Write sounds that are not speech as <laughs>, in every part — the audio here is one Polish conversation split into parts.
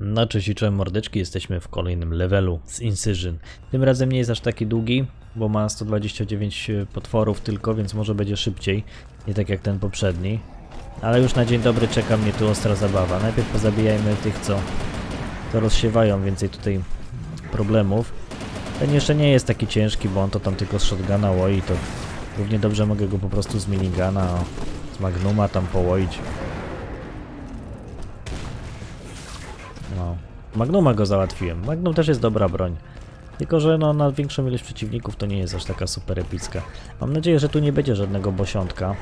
No cześć mordeczki, jesteśmy w kolejnym levelu z Incision. Tym razem nie jest aż taki długi, bo ma 129 potworów tylko, więc może będzie szybciej, nie tak jak ten poprzedni. Ale już na dzień dobry czeka mnie tu ostra zabawa. Najpierw pozabijajmy tych, co, co rozsiewają więcej tutaj problemów. Ten jeszcze nie jest taki ciężki, bo on to tam tylko z shotguna łoi, to równie dobrze mogę go po prostu z minigana, z magnuma tam połoić. Magnuma go załatwiłem. Magnum też jest dobra broń. Tylko, że no, na większą ilość przeciwników to nie jest aż taka super epicka. Mam nadzieję, że tu nie będzie żadnego bosiątka.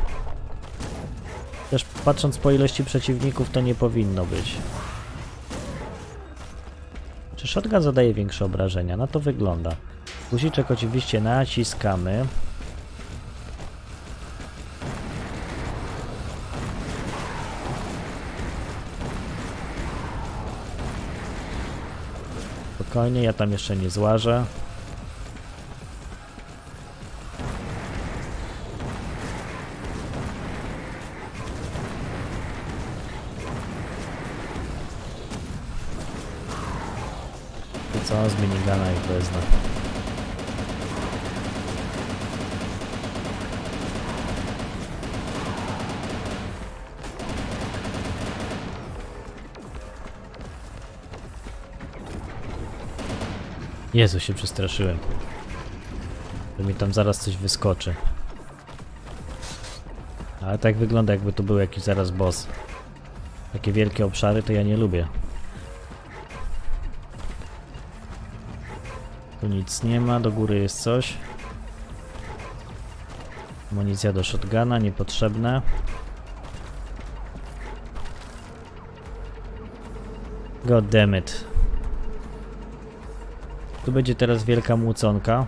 Też patrząc po ilości przeciwników to nie powinno być. Czy shotgun zadaje większe obrażenia? Na to wygląda. Guziczek oczywiście naciskamy. Spokojnie, ja tam jeszcze nie złażę. Jezu, się przestraszyłem. Że mi tam zaraz coś wyskoczy. Ale tak wygląda, jakby tu był jakiś zaraz boss. Takie wielkie obszary to ja nie lubię. Tu nic nie ma, do góry jest coś. Amunicja do shotguna, niepotrzebna. God damn it. Tu będzie teraz wielka młóconka.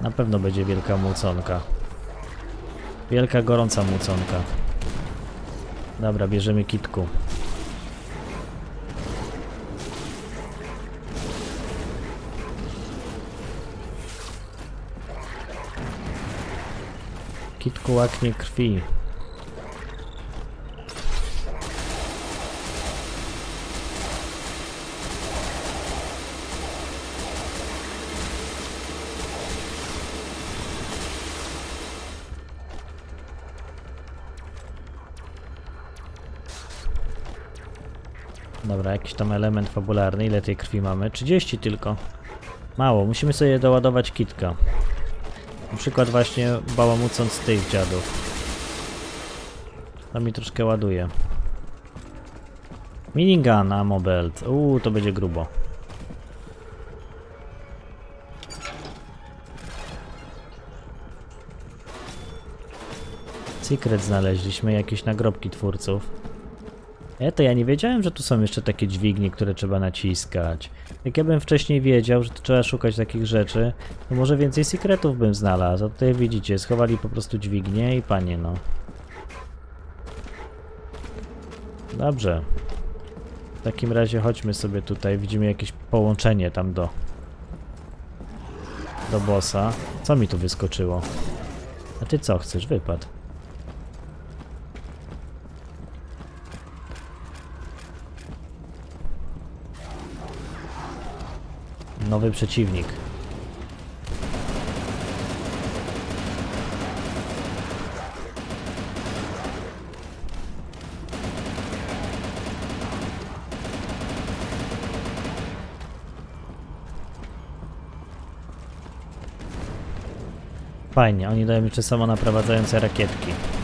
Na pewno będzie wielka młóconka. Wielka, gorąca młóconka. Dobra, bierzemy kitku. Kitku łaknie krwi. Dobra, jakiś tam element fabularny. Ile tej krwi mamy? 30 tylko. Mało, musimy sobie doładować kitka. Na przykład właśnie bałamucąc tych dziadów. To mi troszkę ładuje. Minigun, ammo belt. Uuu, to będzie grubo. Secret znaleźliśmy, jakieś nagrobki twórców. E, to ja nie wiedziałem, że tu są jeszcze takie dźwignie, które trzeba naciskać. Jak ja bym wcześniej wiedział, że trzeba szukać takich rzeczy, to może więcej sekretów bym znalazł. A tutaj widzicie, schowali po prostu dźwignię i panie no. Dobrze. W takim razie chodźmy sobie tutaj, widzimy jakieś połączenie tam do... do bossa. Co mi tu wyskoczyło? A ty co chcesz? Wypad. Nowy przeciwnik. Fajnie, oni dają jeszcze samo naprowadzające rakietki.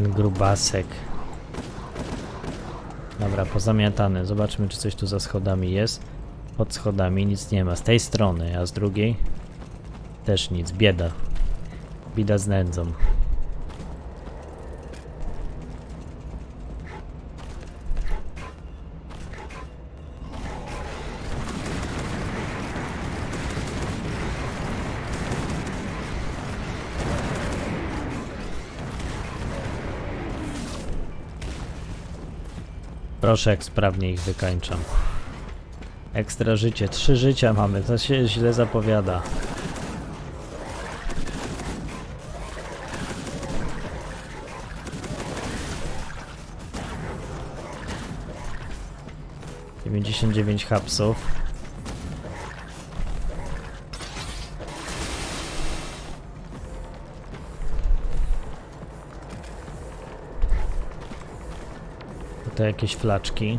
Ten grubasek. Dobra, pozamiatany. Zobaczmy, czy coś tu za schodami jest. Pod schodami nic nie ma. Z tej strony, a z drugiej też nic. Bieda. Bida z nędzą. Proszę, jak sprawnie ich wykańczam. Ekstra życie, trzy życia mamy, to się źle zapowiada. Dziewięćdziesiąt dziewięć hapsów. Tutaj jakieś flaczki.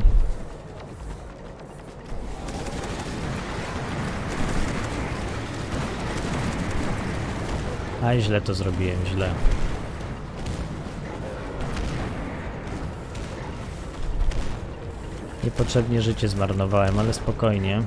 A źle to zrobiłem, źle. Niepotrzebnie życie zmarnowałem, ale spokojnie.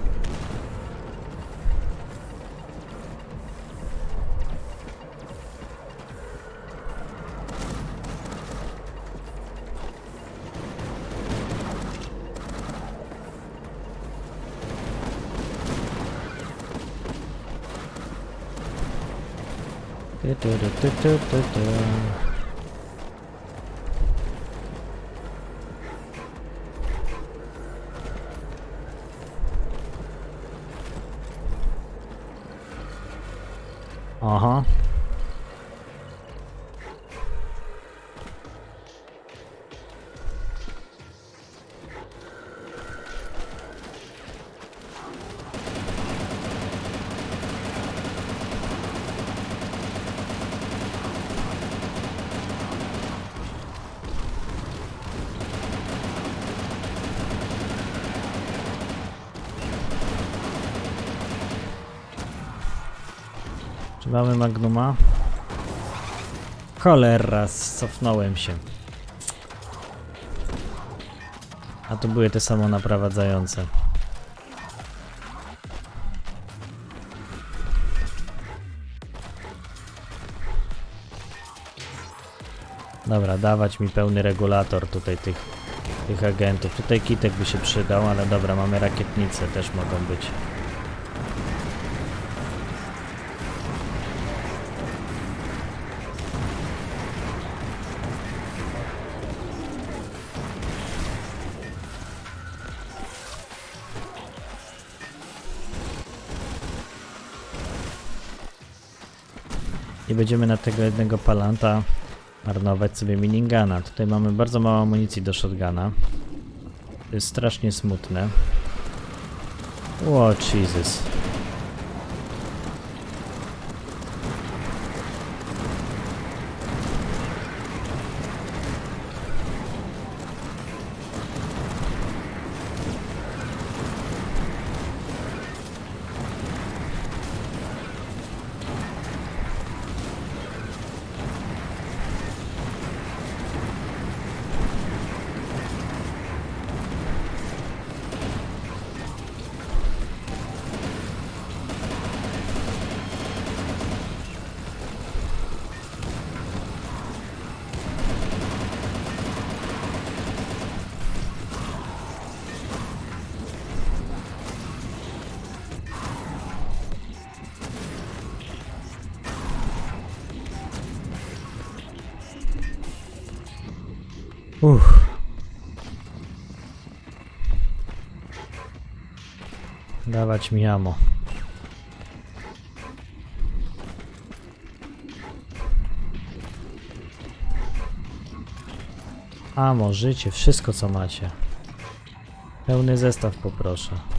Tu, tu, tu, mamy Magnuma? Cholera, cofnąłem się. A to były te samo naprowadzające. Dobra, dawać mi pełny regulator tutaj tych, tych agentów. Tutaj kitek by się przydał, ale dobra, mamy rakietnice, też mogą być. I będziemy na tego jednego palanta marnować sobie minigana. Tutaj mamy bardzo mało amunicji do shotguna. To jest strasznie smutne. O, Jesus. Uff. Dawać mi amo. Amo, życie, wszystko co macie. Pełny zestaw poproszę.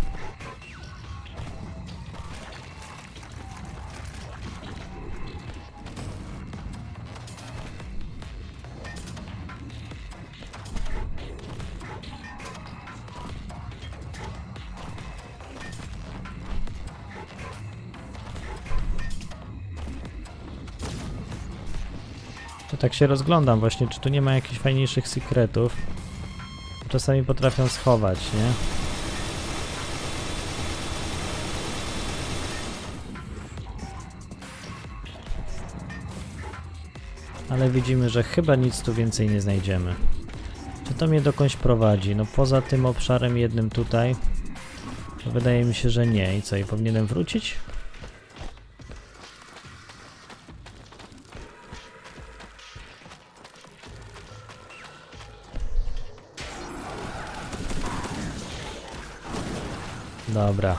To tak się rozglądam właśnie, czy tu nie ma jakichś fajniejszych sekretów. Czasami potrafią schować, nie? Ale widzimy, że chyba nic tu więcej nie znajdziemy. Czy to mnie dokądś prowadzi? No poza tym obszarem jednym tutaj, wydaje mi się, że nie. I co, i powinienem wrócić? Dobra.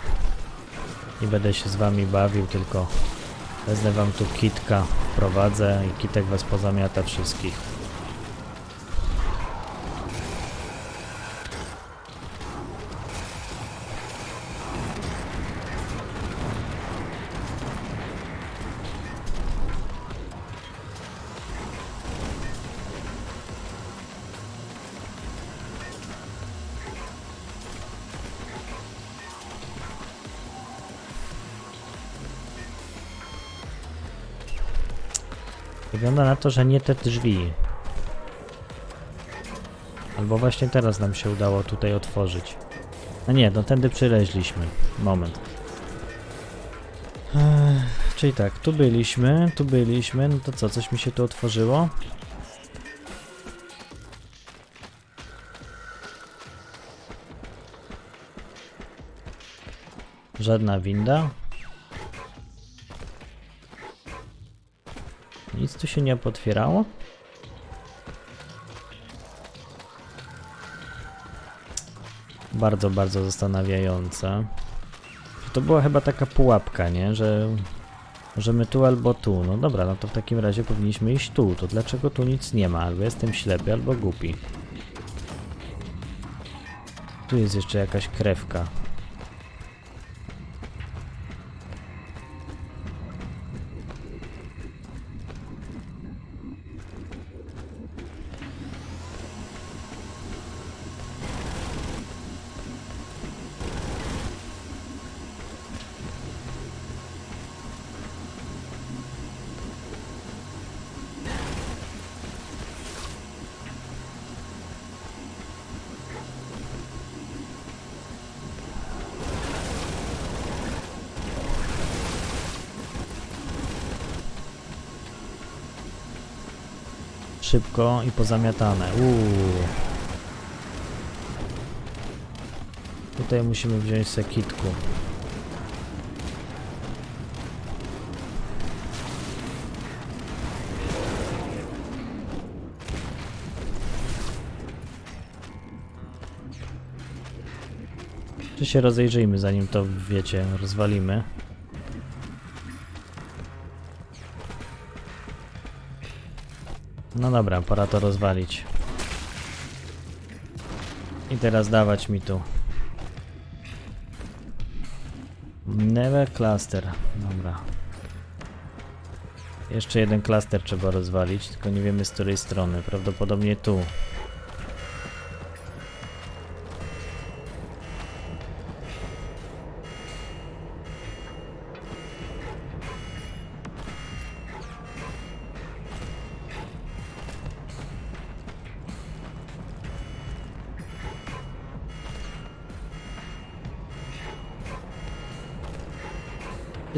Nie będę się z wami bawił, tylko wezmę wam tu kitka, wprowadzę i kitek was pozamiata wszystkich. Wygląda na to, że nie te drzwi. Albo właśnie teraz nam się udało tutaj otworzyć. A nie, no tędy przyleźliśmy. Moment. Ech, czyli tak, tu byliśmy, tu byliśmy, no to co, coś mi się tu otworzyło? Żadna winda. Tu się nie potwierało? Bardzo, bardzo zastanawiające. To była chyba taka pułapka, nie? Że możemy tu albo tu. No dobra, no to w takim razie powinniśmy iść tu. To dlaczego tu nic nie ma? Albo jestem ślepy, albo głupi. Tu jest jeszcze jakaś krewka. Szybko i pozamiatane. Uuu. Tutaj musimy wziąć sekitku. Czy się rozejrzyjmy zanim to wiecie, rozwalimy. No dobra, pora to rozwalić. I teraz dawać mi tu. Never cluster. Dobra. Jeszcze jeden klaster trzeba rozwalić, tylko nie wiemy z której strony. Prawdopodobnie tu.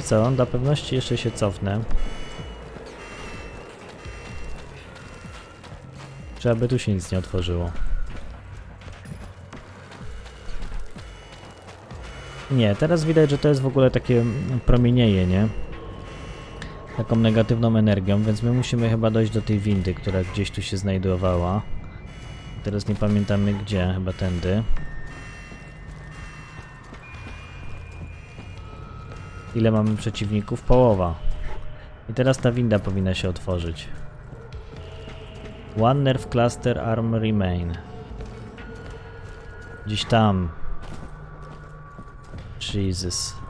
Co, dla pewności jeszcze się cofnę. Czy aby tu się nic nie otworzyło? Nie, teraz widać, że to jest w ogóle takie promienieje, nie? Taką negatywną energią, więc my musimy chyba dojść do tej windy, która gdzieś tu się znajdowała. Teraz nie pamiętamy gdzie, chyba tędy. Ile mamy przeciwników? Połowa. I teraz ta winda powinna się otworzyć. One nerve cluster arm remain. Gdzieś tam. Jesus.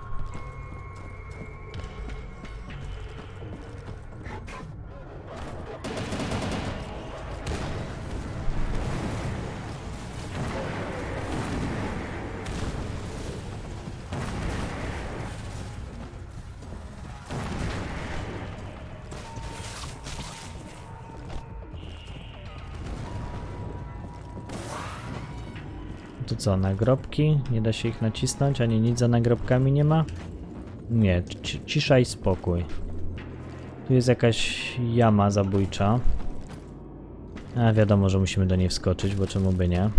Co, nagrobki? Nie da się ich nacisnąć, ani nic za nagrobkami nie ma? Nie, ci- cisza i spokój. Tu jest jakaś jama zabójcza. A wiadomo, że musimy do niej wskoczyć, bo czemu by nie?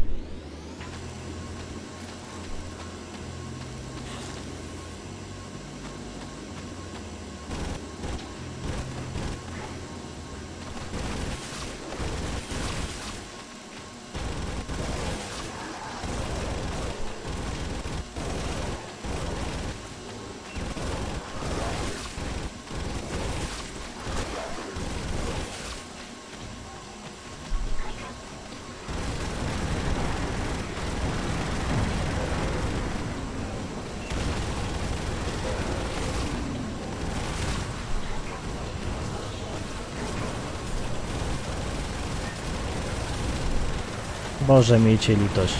Boże, miejcie litość.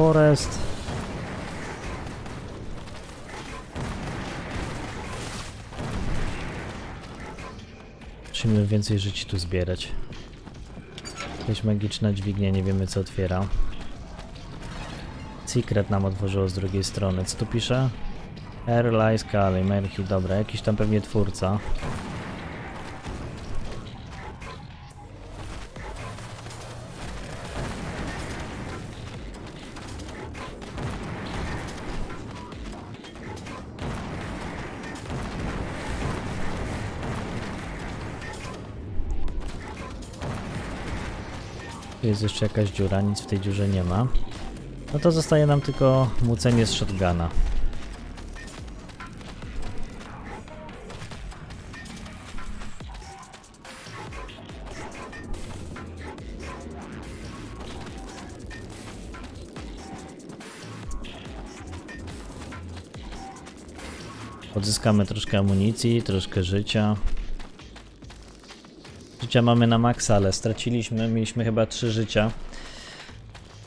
Forest. Musimy więcej żyć tu zbierać. Jakaś magiczna dźwignia, nie wiemy co otwiera. Secret nam otworzyło z drugiej strony. Co tu pisze? Air Lies Kali, Merhi, dobra, jakiś tam pewnie twórca. Jest jeszcze jakaś dziura, nic w tej dziurze nie ma. No to zostaje nam tylko mucenie z shotguna. Odzyskamy troszkę amunicji, troszkę życia. Życia mamy na maksa, ale straciliśmy, mieliśmy chyba 3 życia.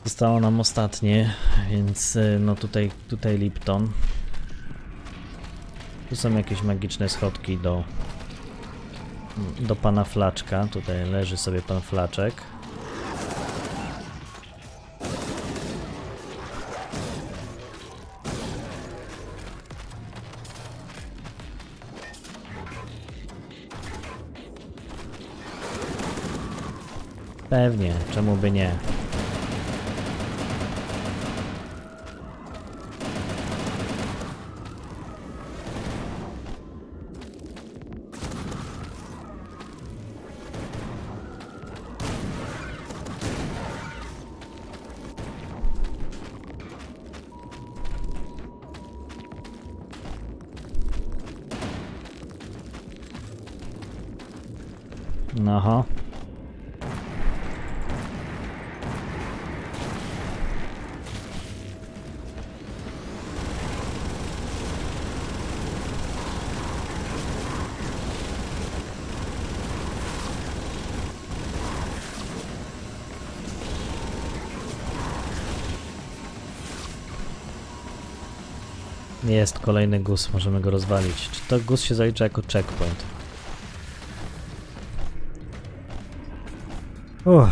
Zostało nam ostatnie, więc y, no tutaj, tutaj Lipton. Tu są jakieś magiczne schodki do, do pana Flaczka. Tutaj leży sobie pan Flaczek. Pewnie, czemu by nie? No ho. Jest kolejny gus, możemy go rozwalić. Czy to gus się zalicza jako checkpoint? Uff,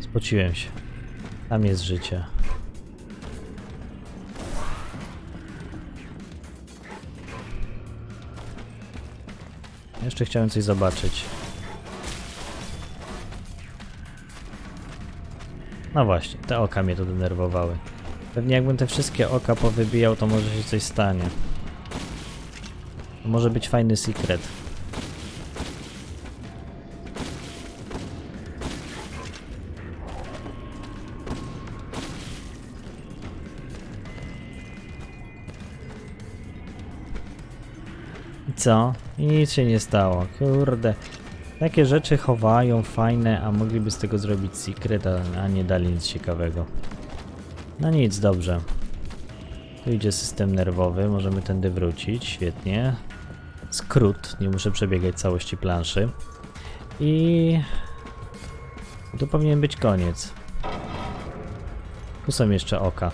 spociłem się. Tam jest życie. Jeszcze chciałem coś zobaczyć. No właśnie, te oka mnie to denerwowały. Pewnie jakbym te wszystkie oka powybijał, to może się coś stanie. To może być fajny secret. I co? I nic się nie stało. Kurde. Takie rzeczy chowają fajne, a mogliby z tego zrobić secret, a nie dali nic ciekawego. No nic, dobrze. Tu idzie system nerwowy, możemy tędy wrócić, świetnie. Skrót, nie muszę przebiegać całości planszy. I... Tu powinien być koniec. Tu są jeszcze oka.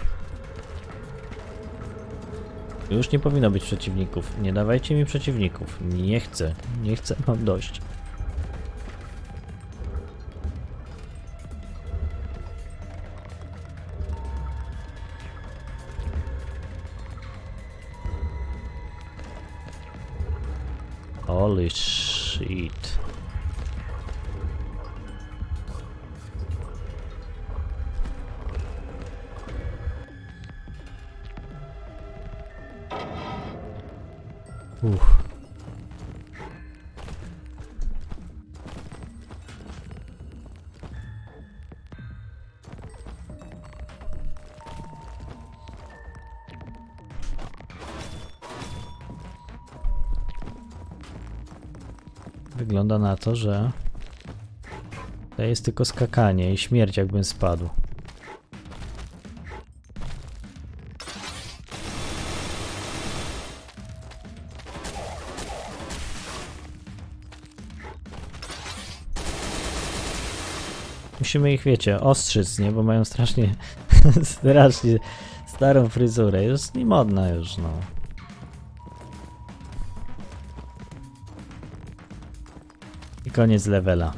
Już nie powinno być przeciwników. Nie dawajcie mi przeciwników. Nie chcę. Nie chcę, mam dość. Holy shit. Uff. Wygląda na to, że to jest tylko skakanie i śmierć jakbym spadł. Musimy ich, wiecie, ostrzyc, nie? Bo mają strasznie, <laughs> strasznie starą fryzurę. Jest niemodna już, no. Koniec levela.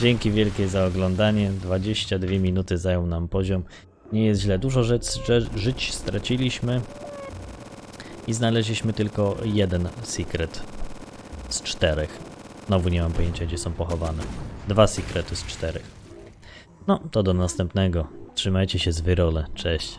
Dzięki wielkie za oglądanie. 22 minuty zajął nam poziom. Nie jest źle. Dużo rzecz, że, żyć straciliśmy. I znaleźliśmy tylko jeden secret z czterech. Znowu nie mam pojęcia, gdzie są pochowane. Dwa secrety z czterech. No, to do następnego. Trzymajcie się z wyrole. Cześć.